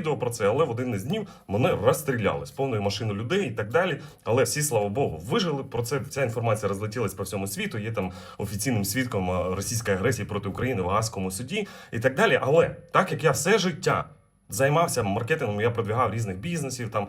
відео про це, але в один із днів мене розстріляли з повною машиною людей і так далі. Але всі, слава Богу, вижили. Про це ця інформація розлетілась по всьому світу. Є там офіційним свідком російської агресії проти України в Гаазькому суді і так далі. Але так як я все життя займався маркетингом, я продвігав різних бізнесів там.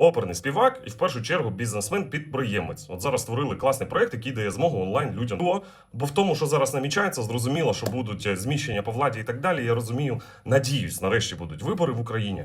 Оперний співак і в першу чергу бізнесмен-підприємець. От зараз створили класний проект, який дає змогу онлайн людям. Бо, в тому, що зараз намічається, зрозуміло, що будуть е, зміщення по владі і так далі. Я розумію, надіюсь, нарешті будуть вибори в Україні.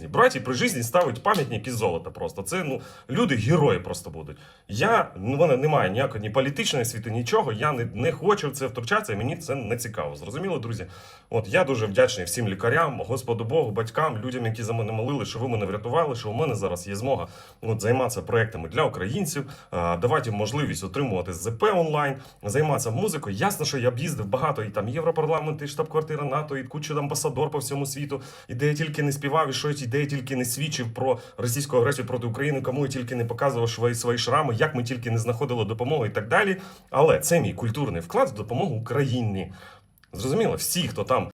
Браті при житті ставить пам'ятник із золота. Просто це ну люди герої просто будуть. Я ну мене немає ніякої ні політичної світи, нічого. Я не, не хочу в це втручатися, і мені це не цікаво. Зрозуміло, друзі? От я дуже вдячний всім лікарям, Господу Богу, батькам, людям, які за мене молили, що ви мене врятували, що у мене зараз є змога от, займатися проектами для українців, а, давати їм можливість отримувати ЗП онлайн, займатися музикою. Ясно, що я б їздив багато і там Європарламент, і штаб-квартира НАТО, і кучу амбасадор по всьому світу, і де я тільки не співав, і щось, і де я тільки не свідчив про російську агресію проти України, кому я тільки не показував свої, свої шрами, як ми тільки не знаходили допомогу і так далі. Але це мій культурний вклад в допомогу Україні. Зрозуміло, всі, хто там